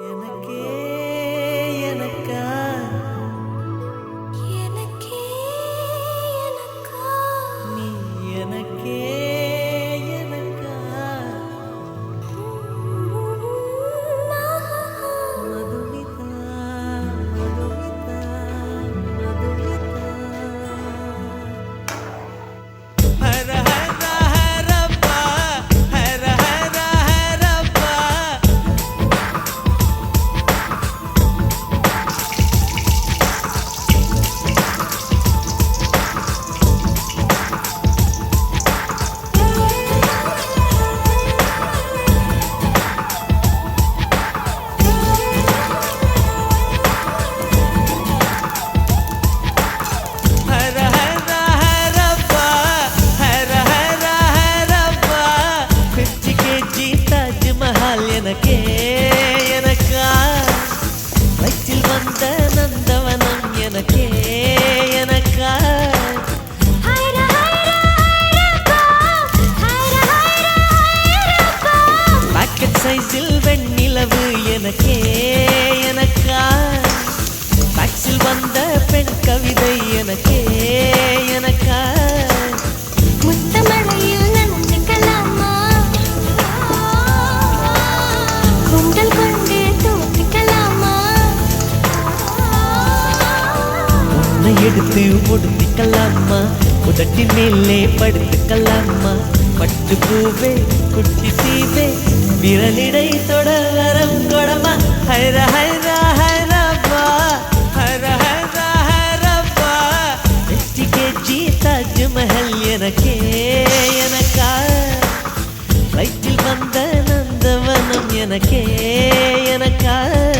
எனக்கே எனக்கா? டாக்ஸில் வந்த பெண் கவிதை எனக்கே எனக்கா? எடுத்து ஒடுத்திக்கலாமா? உதட்டி மேலே படுத்துக்கலாமா? பட்டு பூவே குட்டி தீவே விரலிடை தொட வர மகள் எனக்கே எனக்கா. வயிற்றில் வந்த நந்தவனம் எனக்கே எனக்கா.